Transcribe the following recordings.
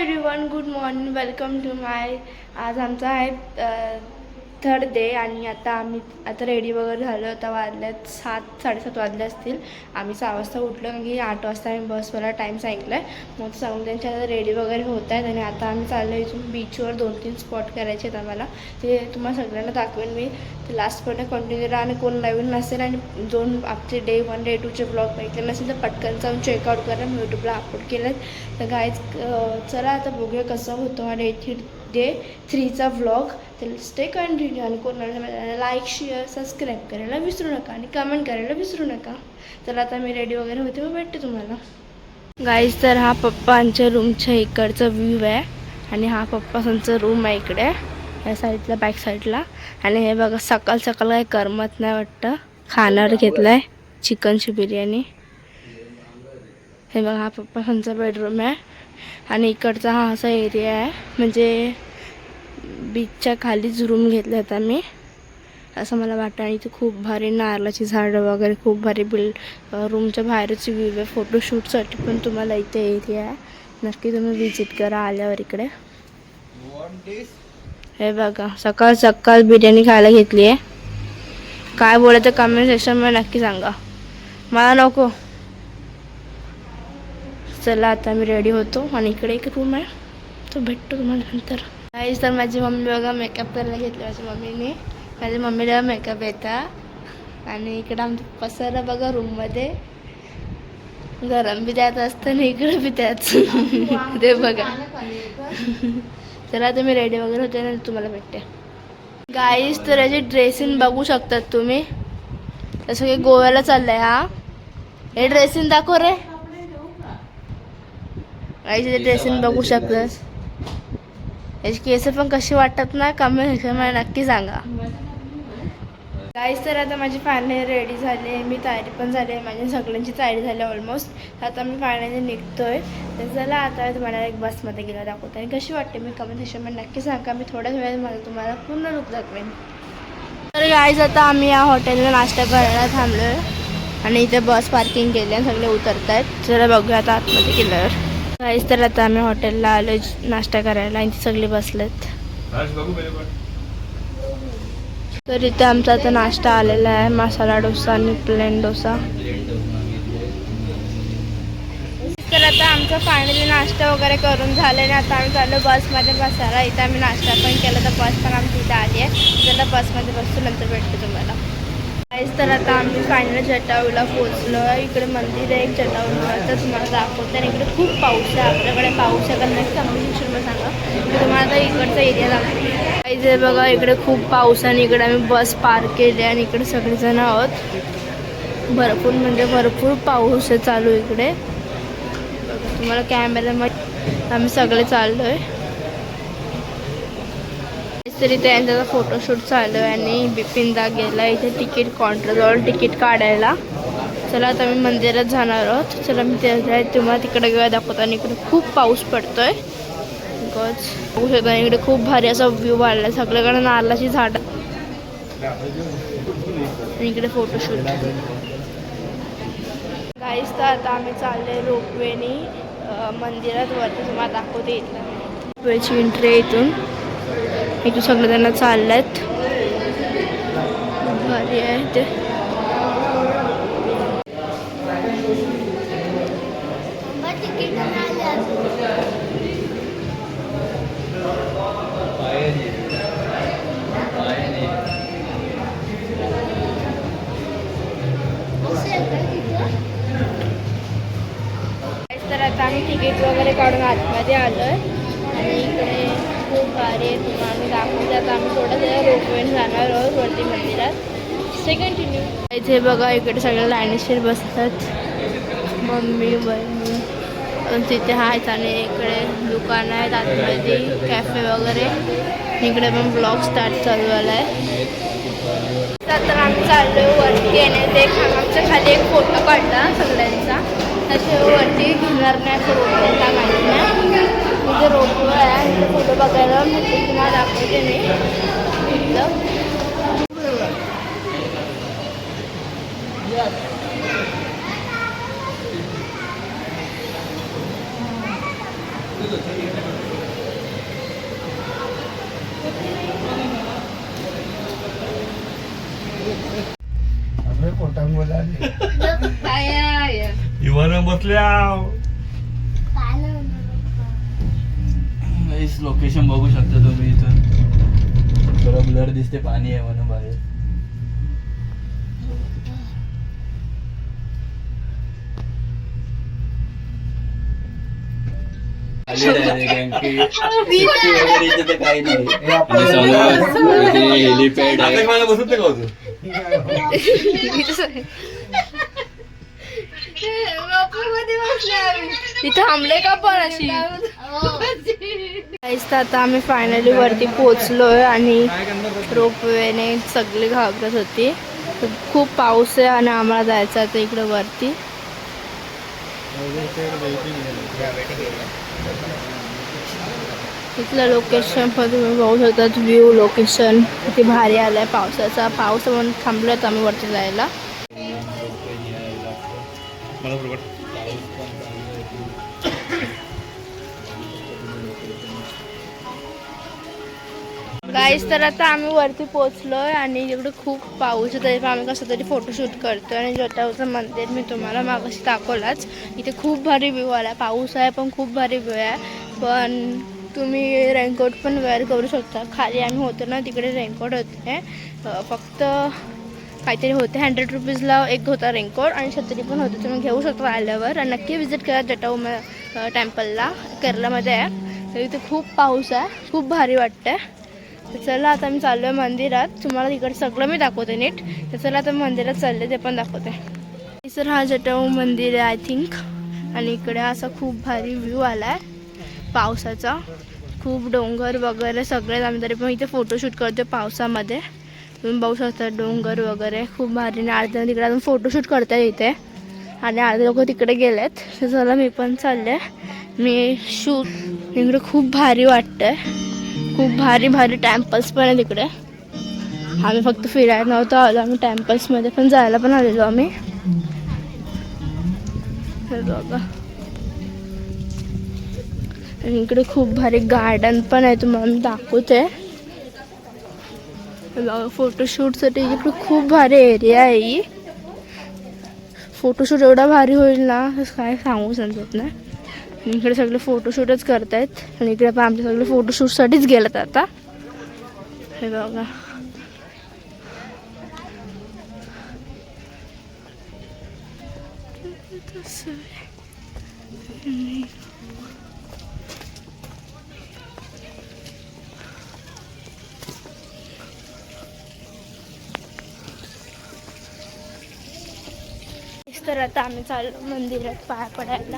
everyone good morning welcome to my आज आमचा आहे third day आणि आता आम्ही आता रेडी वगैरे झालो आता वाजल्यात सात साडेसात वाजले असतील. आम्ही सहा वाजता उठलो की आठ वाजता आम्ही बसवाला टाईम सांगितला आहे मग सांगून त्यांच्या आता रेडी वगैरे होत आहेत आणि आता आम्ही चाललो इथून बीचवर दोन तीन स्पॉट करायचे आहेत आम्हाला. ते तुम्हाला सगळ्यांना दाखवेन मी. ते लास्टपर्यंत कंटिन्यू राहा आणि कोण नवीन नसेल आणि दोन आपले डे वन डे टूचे ब्लॉग बघितले नसेल तर पटकन जाऊन चेकआउट करा. मी यूट्यूबला अपलोड केलं तर गायच चला आता बघूया कसं होतं आणि इथे डे थ्रीचा व्लॉग तर स्टे कंटिन्यू आणि कोणाला लाईक शेअर सबस्क्राईब करायला विसरू नका आणि कमेंट करायला विसरू नका. तर आता मी रेडी वगैरे होते मग भेटते तुम्हाला. गाईज तर हा पप्पांच्या रूमच्या इकडचा व्ह्यू आहे आणि हा पप्पांचा रूम आहे इकडे या साईडला बॅक साईडला आणि हे बघा सकाळ सकाळ काही करमत नाही वाटतं. खाणार घेतलं आहे चिकनची बिर्याणी. हे बघा हा पप्पासांचा बेडरूम आहे. आणि इकडचा हा असा एरिया आहे. म्हणजे बीचच्या खालीच रूम घेतला आता मी असं मला वाटतं. आणि इथे खूप भारी नारळाची झाडं वगैरे खूप भारी बिल्ड रूमच्या बाहेरच व्ह्यू आहे. फोटोशूटसाठी पण तुम्हाला इथे एरिया आहे. नक्की तुम्ही व्हिजिट करा आल्यावर इकडे. हे बघा सकाळ सकाळ बिर्याणी खायला घेतली आहे काय बोलायचं कमेंट सेक्शनमध्ये नक्की सांगा. मला नको. चला आता मी रेडी होतो. आणि इकडे एक रूम आहे. तो भेटतो तुम्हाला नंतर. काहीच तर माझी मम्मी बघा मेकअप करायला घेतला माझ्या मम्मीने. माझ्या मम्मीला मेकअप येता. आणि इकडं आमचं पसारा बघा रूममध्ये गरम बी त्यात असतं आणि इकडं बी त्याच ते बघा. चला तुम्ही रेडी वगैरे होते ना तुम्हाला भेटते. गाईस तर याची ड्रेसिंग बघू शकतात तुम्ही. जसं की गोव्याला चाललंय हा. हे ड्रेसिंग दाखव रे. गाईचे ड्रेसिंग बघू शकतास याची केस पण कशी वाटतात ना कमेंट मला नक्की सांगा. काहीच तर आता माझी फायनली रेडी झाली मी तयारी पण झाली आहे. माझी सगळ्यांची तयारी झाली ऑलमोस्ट आता मी फायनली निघतोय. तर चला आता तुम्हाला एक बसमध्ये गेला दाखवतो. आणि कशी वाटते मी कमेंट सेक्शनमध्ये नक्की सांगा. मी थोड्याच वेळात मला तुम्हाला पूर्ण लुक दाखवेन. तर गाईज आता आम्ही या हॉटेलला नाश्ता करायला थांबलो आहे आणि इथे बस पार्किंग केली आहे. सगळे उतरत आहेत चला बघूया आता आतमध्ये गेल्यावर. गाईज तर आता आम्ही हॉटेलला आलो नाश्ता करायला. आणि सगळे बसलेत. तर इथे आमचा आता नाश्ता आलेला आहे. मसाला डोसा आणि प्लेन डोसा. तर आता आमचा फायनली नाश्ता वगैरे करून झाले आणि आता आम्ही चाललो बसमध्ये बसायला. इथे आम्ही नाश्ता पण केला. तर बस पण आमची इथे आली आहे. त्याला बसमध्ये बसतो नंतर भेटतो तुम्हाला. काहीच तर आता आम्ही फायनल जटाऊला पोचलो इकडे मंदिर आहे एक तर तुम्हाला दाखवते. आणि इकडे खूप पाऊस आहे. आपल्याकडे पाऊस आहे कारण नक्की कमेंट सेक्शनमध्ये सांगा. मी तुम्हाला आता इकडचा एरिया दाखवते. काहीच आहे बघा इकडे खूप पाऊस आहे आणि इकडे आम्ही बस पार्क केली आणि इकडे सगळेजण आहोत. भरपूर म्हणजे भरपूर पाऊस आहे चालू इकडे. तुम्हाला कॅमेऱ्यामध्ये आम्ही सगळे चाललो आहे तरी यांचा फोटोशूट चालू आहे आणि बिपिनदा गेला इथे तिकीट काउंटरजवळ तिकीट काढायला. चला आता मी मंदिरात जाणार आहोत. चला मी ते तुम्हाला तिकडे गेला दाखवतो आणि इकडे खूप पाऊस पडतोय. बिकॉज बघू शकता इकडे खूप भारी असा व्ह्यू वाढला आहे सगळीकडे नारळाची झाडं. इकडे फोटोशूट काहीच तर आता आम्ही चालले रोपवेनी मंदिरात वरती. तुम्हाला दाखवते इथलं. रोपवेची एंट्री इथून. इथून सगळेजण चालले आहेत भारी आहे ते तर आता आम्ही तिकीट वगैरे काढून आतमध्ये आलो आहे आणि इकडे खूप भारी आहे. तुम्हाला आम्ही दाखवते आता आम्ही थोडंसं रोपवेन जाणार आहोत वरती मंदिरात. सेकंड कंटिन्यू इथे बघा इकडे सगळे लाईनीशीर बसतात. मम्मी बहिणी. तिथे आहेत आणि इकडे दुकानं आहेत आतमध्ये कॅफे वगैरे. इकडे पण ब्लॉग स्टार्ट चालू आहे तर आम्ही चाललो वरती आणि ते आमच्या खाली एक फोटो काढला सगळ्यांचा. तसे वरती घेणार नाही फोटो रोपवे काय माहिती नाही. मी जे रोडवर आहे आणि फोटो बघायला म्हणजे तुम्हाला दाखवते मी. कोटांगोला बसल्या. लोकेशन बघू शकता तुम्ही इथून. थोडं ब्लर दिसते पाणी आहे म्हणून बाहेर. आली direct कारण की safety वगैरे इथे तर काही नाही आणि समोर इथे helipad आहे तिथे थांबले का पण अशी? काहीच तर आता आम्ही फायनली वरती पोचलोय आणि रोपवेने सगळी घाबरत होती. खूप पाऊस आहे आणि आम्हाला जायचं आता इकडे वरती. इथलं लोकेशन पण तुम्ही बघू शकता व्ह्यू लोकेशन किती भारी आलाय पावसाचा. पाऊस म्हणून थांबलोय आम्ही वरती जायला. गाईस तर आता आम्ही वरती पोचलोय आणि इकडे खूप पाऊस आहे तरी पण आम्ही कसं तरी फोटोशूट करतोय आणि जटाऊचं मंदिर मी तुम्हाला मागाशी दाखवलाच. इथे खूप भारी व्ह्यू आला पाऊस आहे पण खूप भारी व्ह्यू आहे. पण तुम्ही रेनकोट पण वेअर करू शकता. खाली आम्ही होतो ना तिकडे रेनकोट होते. फक्त काहीतरी होते. हंड्रेड रुपीजला एक होता रेनकोट आणि छत्री पण होते. तुम्ही घेऊ शकता आल्यावर. आणि नक्की व्हिजिट करा जटाऊ म टेम्पलला केरलामध्ये आहे. तर इथे खूप पाऊस आहे. खूप भारी वाटतं तर चला आता मी चाललो आहे मंदिरात. तुम्हाला तिकडे सगळं मी दाखवते नीट. तर चला आता मंदिरात चालले ते पण दाखवते. सर हा जटाऊ मंदिर आहे आय थिंक आणि इकडे असा खूप भारी व्ह्यू आला आहे पावसाचा. खूप डोंगर वगैरे सगळे आम्ही तरी पण इथे फोटोशूट करतो पावसामध्ये. तुम्ही बघू शकता डोंगर वगैरे खूप भारी. आणि अर्ध्या तिकडे अजून फोटोशूट करतात इथे. आणि अर्धे लोक तिकडे गेलेत. तर चला मी पण चालले. मी शूट इकडे खूप भारी वाटतंय. खूप भारी भारी टेम्पल्स पण आहे तिकडे आम्ही फक्त फिरायला नव्हतो आलो आम्ही टेम्पल्समध्ये पण जायला पण आलेलो आम्ही. बघा. इकडे खूप भारी गार्डन पण आहे तुम्हाला मी दाखवते. बघा फोटोशूटसाठी इकडे खूप भारी एरिया आहे ही. फोटोशूट एवढा भारी होईल ना असं काय सांगू समजत नाही. इकडे सगळे फोटोशूटच करतायत. आणि इकडे पण आमचे सगळे फोटोशूटसाठीच गेलात आता. हे बघा. तर आता आम्ही चाललो मंदिरात पाया पडायला.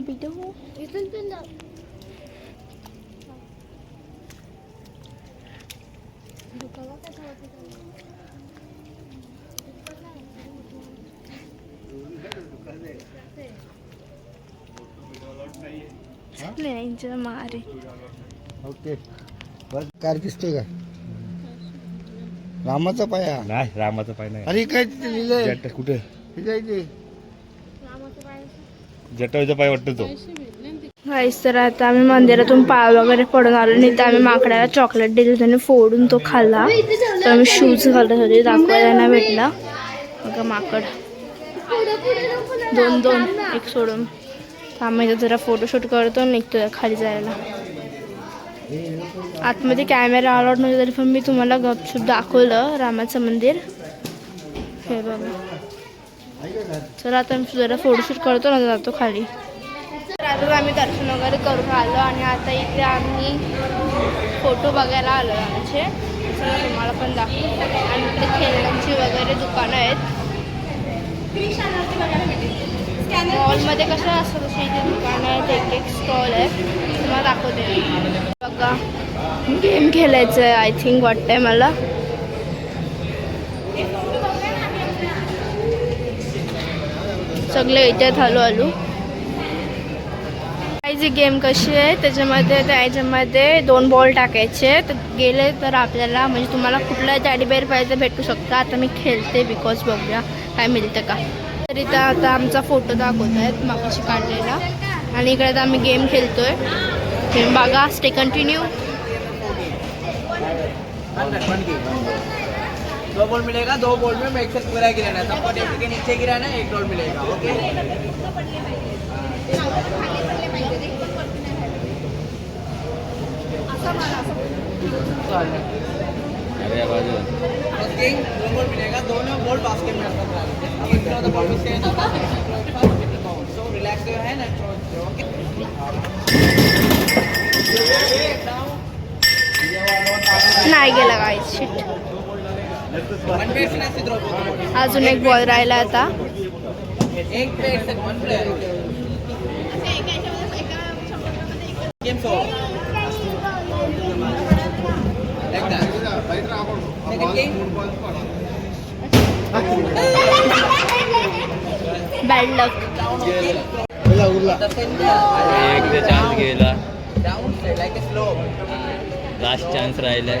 पिटो इथून पण जा यांच्या मारे ओके बस कार का? रामाचा पाया? नाही रामाचं पाय नाही. अरे काय तिथे लिहिलंय? जट कुठे? हे ते. जटाचा पाय वाटतो तो. तर आता आम्ही मंदिरातून पाय वगैरे पडून आलो नाही तर आम्ही माकड्याला चॉकलेट दिली त्याने फोडून तो खाल्ला. तर आम्ही शूज घालत होते दाखवायला नाही भेटला. मग माकड. दोन दोन एक सोडून. आम्ही जरा फोटोशूट करतो निघतो खाली जायला. आतमध्ये कॅमेरा अलाउड नव्हते तरी पण मी तुम्हाला गपशूप दाखवलं रामाचं मंदिर. हे बघा. चला आता मी जरा फोटोशूट करतो ना जातो खाली. तर आता आम्ही दर्शन वगैरे करून आलो आणि आता इथे आम्ही फोटो बघायला आलो आमचे. चला तुम्हाला पण दाखवू आणि इथे खेळण्यांची वगैरे दुकानं आहेत. मॉलमध्ये कसं असतं तशी इथे दुकानं आहेत? एक एक स्टॉल आहे तुम्हाला दाखवते. बघा. गेम खेळायचं आहे आय थिंक वाटतंय मला. सगळे येतात हळूहळू जी गेम कशी आहे त्याच्यामध्ये त्या याच्यामध्ये दोन बॉल टाकायचे. तर गेले तर आपल्याला म्हणजे तुम्हाला कुठला टॅडी पाहिजे भेटू शकता. आता मी खेळते बिकॉज बघूया काय मिळतं का. तर इथं आता आमचा फोटो दाखवत आहेत मागाशी काढलेला. आणि इकडे तर आम्ही गेम खेळतोय. गेम बघा स्टे कंटिन्यू दो बॉल मिलेगा, दो बॉल में एक साथ पूरा गिराना है सबको टेबल के नीचे गिराना है, एक बॉल मिलेगा ओके अरे फ़र्स्ट गेम दो बॉल मिलेगा, दोनों बॉल बास्केट में द बॉल करेगा so relax your hand and throw okay shit अजून एक बॉल राहिला आता. एक pair say one player game so like that second game bad luck उरला उरला एक ते चान्स गेला. लास्ट चान्स राहिलाय.